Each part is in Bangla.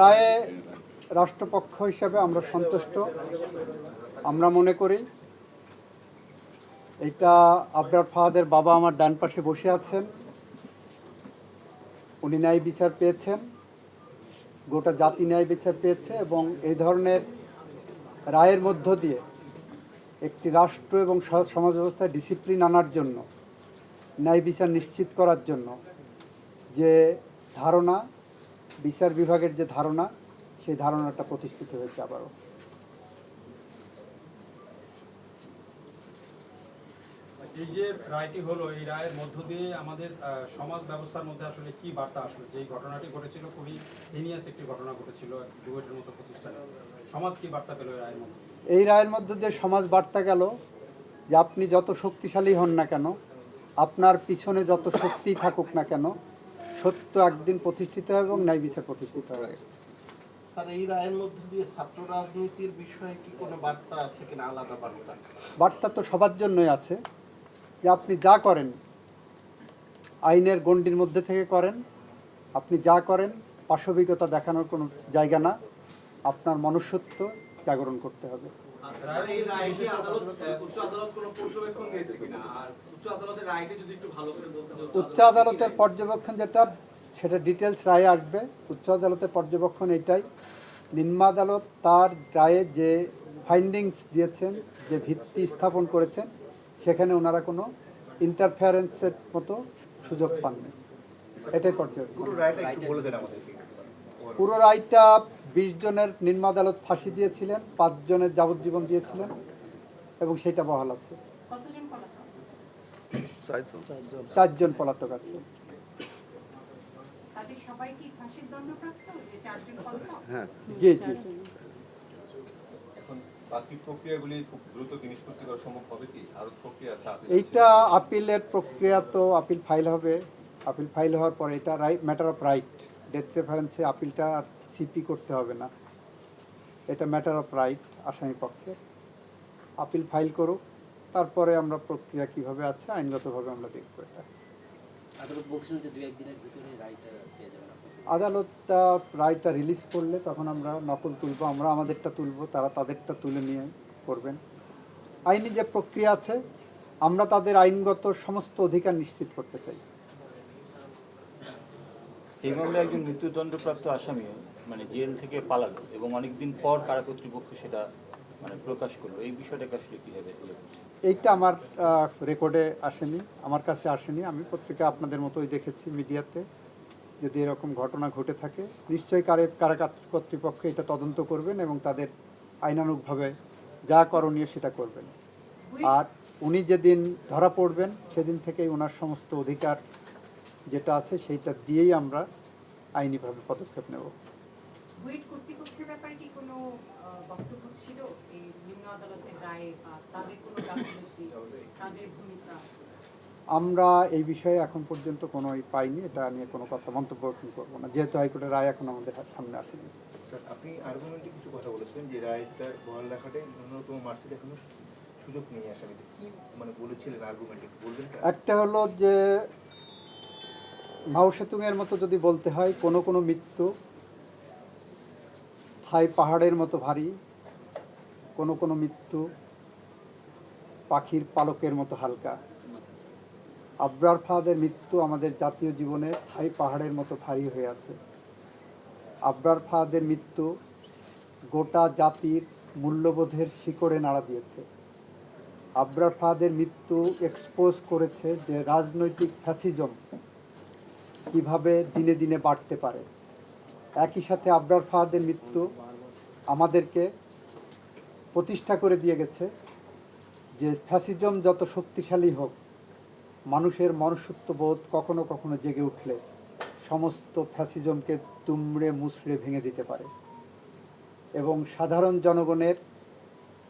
রায়ে রাষ্ট্রপক্ষ হিসাবে আমরা সন্তুষ্ট। আমরা মনে করি এটা আবরার ফাহাদের বাবা আমার ডান পাশে বসে আছেন। উনি ন্যায় বিচার পেয়েছেন, গোটা জাতি ন্যায় বিচার পেয়েছে এবং এই ধরনের রায়ের মধ্য দিয়ে একটি রাষ্ট্র এবং সমাজ ব্যবস্থায় ডিসিপ্লিন আনার জন্য, ন্যায় বিচার নিশ্চিত করার জন্য যে ধারণা বিচার বিভাগের যে ধারণা সেই ধারণাটা প্রতিষ্ঠিত হয়েছে আবারও। এই যে রায়টি হলো এই রায়ের মধ্য দিয়ে আমাদের সমাজ ব্যবস্থার মধ্যে আসলে কি বার্তা আসলো? যে ঘটনাটি ঘটেছিল খুবই হিনিয়াস একটি ঘটনা ঘটেছিল ডুয়েটের মতো প্রতিষ্ঠানে। সমাজ কি বার্তা পেল এই রায়ের মধ্যে? এই রায়ের মধ্য দিয়ে সমাজ বার্তা গেল যে আপনি যত শক্তিশালী হন না কেন আপনার পিছনে যত শক্তি থাকুক না কেন সত্য একদিন প্রতিষ্ঠিত হবে এবং ন্যায় বিচার প্রতিষ্ঠিত হবে। স্যার এই রায়ের মধ্য দিয়ে ছাত্র রাজনীতির বিষয়ে কি কোনো বার্তা আছে আলাদা বার্তা। বার্তা তো সবার জন্যই আছে। যে আপনি যা করেন আইনের গণ্ডির মধ্যে থেকে করেন আপনি যা করেন পাশবিকতা দেখানোর কোনো জায়গা না। আপনার মনুষ্যত্ব জাগরণ করতে হবে। উচ্চ আদালতের পর্যবেক্ষণ যেটা সেটা ডিটেলস রায়ে আসবে। উচ্চ আদালতের পর্যবেক্ষণ এটাই। নিম্ন আদালত তার রায়ে যে ফাইন্ডিংস দিয়েছেন যে ভিত্তি স্থাপন করেছেন সেখানে ওনারা কোনো ইন্টারফারেন্সের মতো সুযোগ পাননি। এটাই পর্যবেক্ষণ। পুরো রায়টা বিশ জনের নিম্ন আদালত ফাঁসি দিয়েছিলেন পাঁচ জনের যাবজ্জীবন দিয়েছিলেন এবং সেটা বহাল আছে। চারজন। পলাতক আছে। তাদের সবাই কি ফাঁসির দণ্ডপ্রাপ্ত? যে চারজন পলাতক? জি জি। এখন বাকি প্রক্রিয়াগুলি খুব দ্রুত কি নিষ্পত্তি করা সম্ভব হবে কি? আরও প্রক্রিয়া আছে appeal এইটা আপিলের প্রক্রিয়া তো আপিল ফাইল হবে। আপিল ফাইল হওয়ার পরে এটা writ matter of right death প্রেফারেন্সে আপিলটা আর সিপি করতে হবে না। এটা ম্যাটার অফ রাইট আসামি পক্ষে। আপিল ফাইল করুক তারপরে আমরা প্রক্রিয়া কীভাবে আছে আইনগতভাবে আমরা দেখব এটা। আদালত রায়টা রিলিজ করলে তখন আমরা নকল তুলবো আমরা আমাদেরটা তুলবো তারা তাদেরটা তুলে নিয়ে করবেন। আইনি যে প্রক্রিয়া আছে আমরা তাদের আইনগত সমস্ত অধিকার নিশ্চিত করতে চাই। এই মামলায় একজন মৃত্যুদণ্ডপ্রাপ্ত আসামি মানে জেল থেকে পালালো এবং অনেকদিন পর কারা কর্তৃপক্ষ সেটা মানে প্রকাশ করল। এই বিষয়টাকে আসলে কীভাবে ইয়ে এইটা আমার রেকর্ডে আসেনি, আমার কাছে আসেনি। আমি পত্রিকা আপনাদের মতোই দেখেছি মিডিয়াতে। যদি এরকম ঘটনা ঘটে থাকে, নিশ্চয়ই কারে, কারা কর্তৃপক্ষ এটা তদন্ত করবেন এবং তাদের আইনানুগভাবে যা করণীয় সেটা করবেন। আর উনি যেদিন ধরা পড়বেন, সেদিন থেকেই ওনার সমস্ত অধিকার যেটা আছে সেইটা দিয়েই আমরা আইনিভাবে পদক্ষেপ নেব। বুয়েট কর্তৃপক্ষের ব্যাপারে কি কোনো বক্তব্য ছিল? এই নিম্ন আদালতের রায়ে বা তাদের কোনো গাফিলতি তাদের ভূমিকা? আমরা এই বিষয়ে এখন পর্যন্ত কোনো পাইনি এটা নিয়ে কোনো কথা মন্তব্য করব না। যেহেতু হাইকোর্টের রায় এখন আমাদের সামনে আসেনি। আপনি আর্গুমেন্টে কিছু কথা বলেছিলেন যে রায়টা বহাল রাখাটাই ন্যূনতম মার্কশিট এখনও সুযোগ নেই আসামিদের। কি মানে বলেছিলেন আর্গুমেন্টে? বলবেন একটা হলো যে মাও সেতুংয়ের মতো যদি বলতে হয়, কোনো কোনো মৃত্যু থাই পাহাড়ের মতো ভারী, কোনো কোনো মৃত্যু পাখির পালকের মতো হালকা। আবরার ফাহাদের মৃত্যু আমাদের জাতীয় জীবনে থাই পাহাড়ের মতো ভারী হয়ে আছে। আবরার ফাহাদের মৃত্যু গোটা জাতির মূল্যবোধের শিকড়ে নাড়া দিয়েছে। আবরার ফাহাদের মৃত্যু এক্সপোজ করেছে যে রাজনৈতিক ফ্যাসিজম কীভাবে দিনে দিনে বাড়তে পারে। একই সাথে আবরার ফাহাদের মৃত্যু আমাদেরকে প্রতিষ্ঠা করে দিয়ে গেছে যে ফ্যাসিজম যত শক্তিশালী হোক, মানুষের মনুষ্যত্ববোধ কখনো কখনো জেগে উঠলে সমস্ত ফ্যাসিজমকে তুমড়ে মুচড়ে ভেঙে দিতে পারে। এবং সাধারণ জনগণের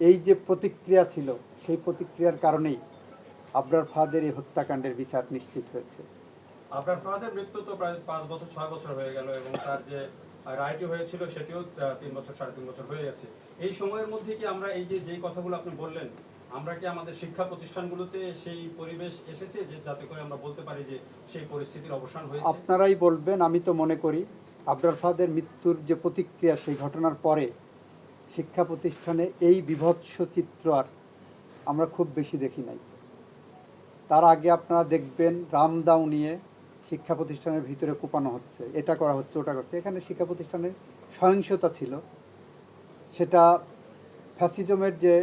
এই যে প্রতিক্রিয়া ছিল, সেই প্রতিক্রিয়ার কারণেই আবরার ফাহাদের এই হত্যাকাণ্ডের বিচার নিশ্চিত হয়েছে। আপনার ফাহাদের মৃত্যু তো প্রায় পাঁচ বছর, ছয় বছর হয়ে গেল এবং তার যে রায়টি হয়েছিল সেটিও তিন বছর, সাড়ে তিন বছর হয়ে গেছে। এই সময়ের মধ্যে কি আমরা এই যে, যেই কথাগুলো আপনি বললেন, আমরা কি আমাদের শিক্ষা প্রতিষ্ঠানগুলোতে সেই পরিবেশ এসেছে যে, যাতে করে আমরা বলতে পারি যে, সেই পরিস্থিতির অবসান হয়েছে? আপনারাই বলবেন, আমি তো মনে করি আবরার ফাহাদের মৃত্যুর যে প্রতিক্রিয়া, সেই ঘটনার পরে শিক্ষা প্রতিষ্ঠানে এই বিভৎস চিত্র আর আমরা খুব বেশি দেখি নাই। তার আগে আপনারা দেখবেন রামদাও নিয়ে শিক্ষা প্রতিষ্ঠানের ভিতরে কোপানো হচ্ছে, এটা করা হচ্ছে, ওটা করছে এখানে শিক্ষা প্রতিষ্ঠানের সহিংসতা ছিল। সেটা ফ্যাসিজমের যে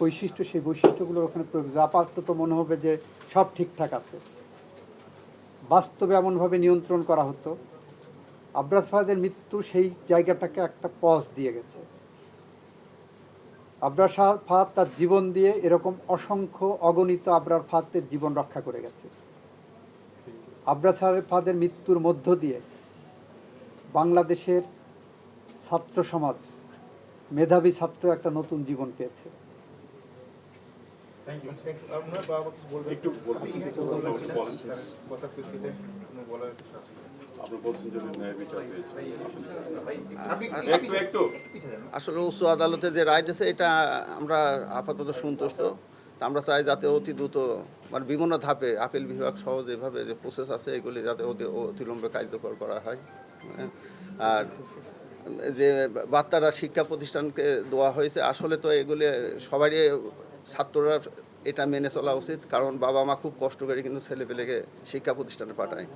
বৈশিষ্ট্য, সেই বৈশিষ্ট্যগুলোর ওখানে প্রয়োগ। আপাতত মনে হবে যে সব ঠিকঠাক আছে। বাস্তবে এমনভাবে নিয়ন্ত্রণ করা হতো। আবরাজ ফাহাদের মৃত্যু সেই জায়গাটাকে একটা পজ দিয়ে গেছে। আবরার ফাহাদ তার জীবন দিয়ে এরকম অসংখ্য অগণিত আবরার ফাহাদের জীবন রক্ষা করে গেছে। আবরার শাহ মৃত্যুর মধ্য দিয়ে বাংলাদেশের ছাত্র সমাজ মেধাবী ছাত্র একটা নতুন জীবন পেয়েছে। থ্যাংক ইউ আপনার বাবা কিছু বলবেন? একটু বলবেন। কথা প্রেক্ষিতে আপনার বলার একটু সাহস করুন। আপনি বলছেন যে ন্যায় বিচার পেয়েছে একটু একটু। আসলে উচ্চ আদালতে যে রায় দিয়েছে এটা আমরা আপাতত সন্তুষ্ট। আমরা চাই যাতে অতি দ্রুত মানে বিভিন্ন ধাপে আপিল বিভাগ সহ যেভাবে যে প্রসেস আছে, এগুলি যাতে অতি অতিলম্বে কার্যকর করা হয়। হ্যাঁ। আর যে বার্তাটা শিক্ষা প্রতিষ্ঠানকে দেওয়া হয়েছে, আসলে তো এগুলি সবারই ছাত্ররা এটা মেনে চলা উচিত, কারণ বাবা মা খুব কষ্ট করে কিন্তু ছেলেপেলেকে শিক্ষা প্রতিষ্ঠানে পাঠায়।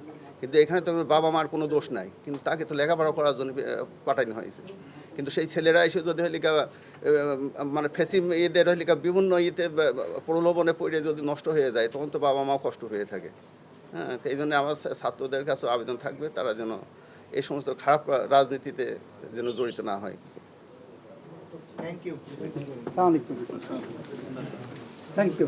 কিন্তু এখানে তো বাবা মার কোনো দোষ নাই, কিন্তু তাকে তো লেখাপড়া করার জন্য পাঠানো হয়েছে। কিন্তু সেই ছেলেরা এসে যদি হলিকা মানে ফেসিম এদের হলিকা বিভিন্ন ইয়েতে প্রলোভনে পড়ে যদি নষ্ট হয়ে যায় তখন তো বাবা মাও কষ্ট হয়ে থাকে। হ্যাঁ এই জন্য আমার ছাত্রদের কাছে আবেদন থাকবে তারা যেন এই সমস্ত খারাপ রাজনীতিতে যেন জড়িত না হয়। থ্যাংক ইউ থ্যাংক ইউ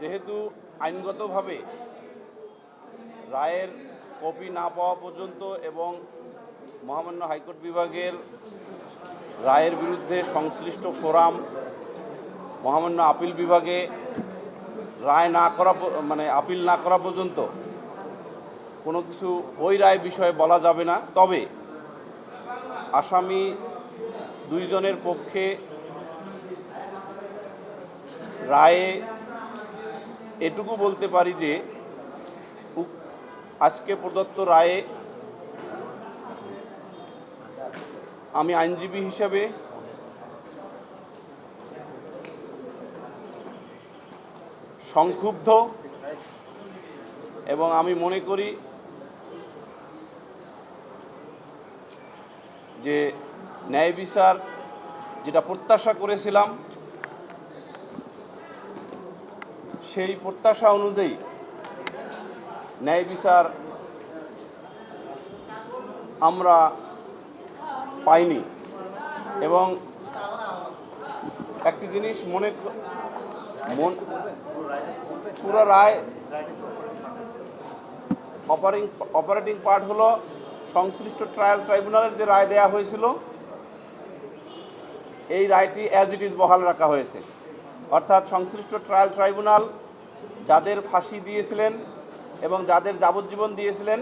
যেহেতু আইনগতভাবে রায়ের কপি না পাওয়া পর্যন্ত এবং মহামান্য হাইকোর্ট বিভাগের রায়ের বিরুদ্ধে সংশ্লিষ্ট ফোরাম, মহামান্য আপিল বিভাগে রায় না করা মানে আপিল না করা পর্যন্ত কোনো কিছু ওই রায় বিষয়ে বলা যাবে না। তবে আসামি দুইজনের পক্ষে রায়ে এটুকু বলতে পারি যে আজকে প্রদত্ত রায়ে আমি আইনজীবী হিসাবে সংক্ষুব্ধ এবং আমি মনে করি যে ন্যায় বিচার যেটা প্রত্যাশা করেছিলাম, সেই প্রত্যাশা অনুযায়ী ন্যায় বিচার আমরা পাইনি। এবং একটি জিনিস মনে মন, পুরো রায় অপারিং অপারেটিং পার্ট হলো সংশ্লিষ্ট ট্রায়াল ট্রাইব্যুনালের যে রায় দেয়া হয়েছিল এই রায়টি অ্যাজ ইট ইজ বহাল রাখা হয়েছে। অর্থাৎ সংশ্লিষ্ট ট্রায়াল ট্রাইব্যুনাল যাদের ফাঁসি দিয়েছিলেন এবং যাদের যাবজ্জীবন দিয়েছিলেন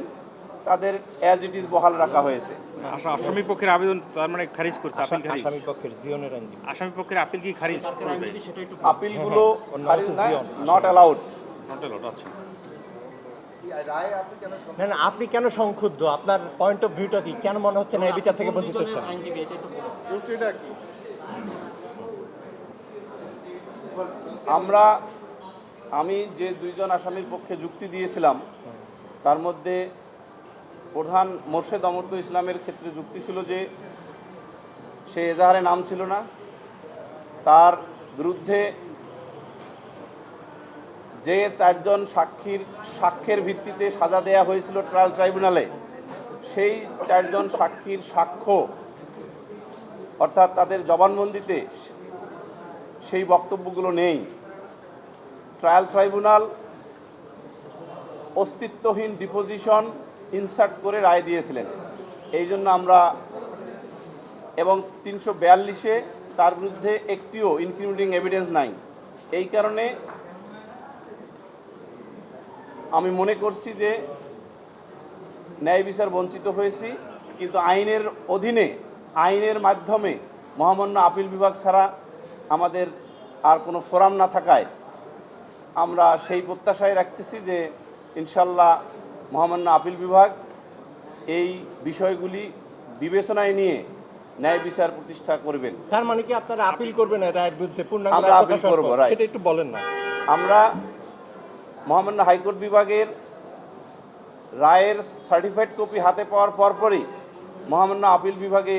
তাদের অ্যাজ ইট ইজ বহাল রাখা হয়েছে। আসামি আসামি পক্ষের আবেদন তার মানে খারিজ করছে আপিল খারিজ? আসামি পক্ষের জিওনের আইনজীবী। আসামি পক্ষের আপিল কি খারিজ করবে? আপিলগুলো খারিজ হচ্ছে না জিয়ন। নট অ্যালাউড নট অ্যালাউড আচ্ছা। না না আপনি কেন সংক্ষুব্ধ? আপনার পয়েন্ট অফ ভিউটা কি? কেন মনে হচ্ছে না এই বিচার থেকে বঞ্চিত হচ্ছেন? আমরা আমি যে দুইজন আসামির পক্ষে যুক্তি দিয়েছিলাম তার মধ্যে প্রধান মোর্শেদ অমর্ত ইসলামের ক্ষেত্রে যুক্তি ছিল যে সে এজাহারে নাম ছিল না। তার বিরুদ্ধে যে চারজন সাক্ষীর, সাক্ষ্যের ভিত্তিতে সাজা দেয়া হয়েছিল ট্রায়াল ট্রাইব্যুনালে, সেই চারজন সাক্ষীর সাক্ষ্য, অর্থাৎ তাদের জবানবন্দিতে সেই বক্তব্যগুলো নেই। ট্রায়াল ট্রাইব্যুনাল অস্তিত্বহীন ডিপোজিশন ইনসার্ট করে রায় দিয়েছিলেন। এই জন্য আমরা, এবং তিনশো বিয়াল্লিশে তার বিরুদ্ধে একটিও ইনক্লুডিং এভিডেন্স নাই। এই কারণে আমি মনে করছি যে ন্যায় বিচার বঞ্চিত হয়েছি কিন্তু আইনের অধীনে আইনের মাধ্যমে মহামান্য আপিল বিভাগ ছাড়া আমাদের আর কোনো ফোরাম না থাকায় আমরা সেই প্রত্যাশায় রাখতেছি যে ইনশাল্লাহ মহামান্য আপিল বিভাগ এই বিষয়গুলি বিবেচনায় নিয়ে ন্যায় বিচার প্রতিষ্ঠা করবেন। তার মানে কি আপনারা আপিল করবেন রায়ের বিরুদ্ধে? পূর্ণাঙ্গ আমরা আপিল করব, সেটা একটু বলেন না। আমরা মহামান্য হাইকোর্ট বিভাগের রায়ের সার্টিফাইড কপি হাতে পাওয়ার পরপরই মহামান্য আপিল বিভাগে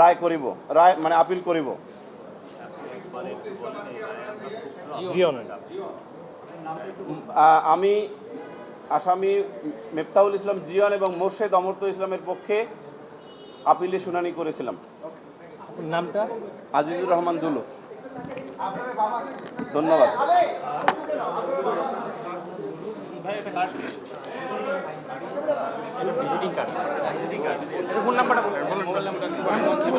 রায় করিব রায় মানে আপিল করিব। আমি আসামি মেফতাহুল ইসলাম জিয়ন এবং মোর্শেদ অমর্ত ইসলামের পক্ষে আপিলে শুনানি করেছিলাম। নামটা? আজিজুর রহমান দুলু। ধন্যবাদ। ফোন নাম্বারটা বলুন মোবাইল নাম্বারটা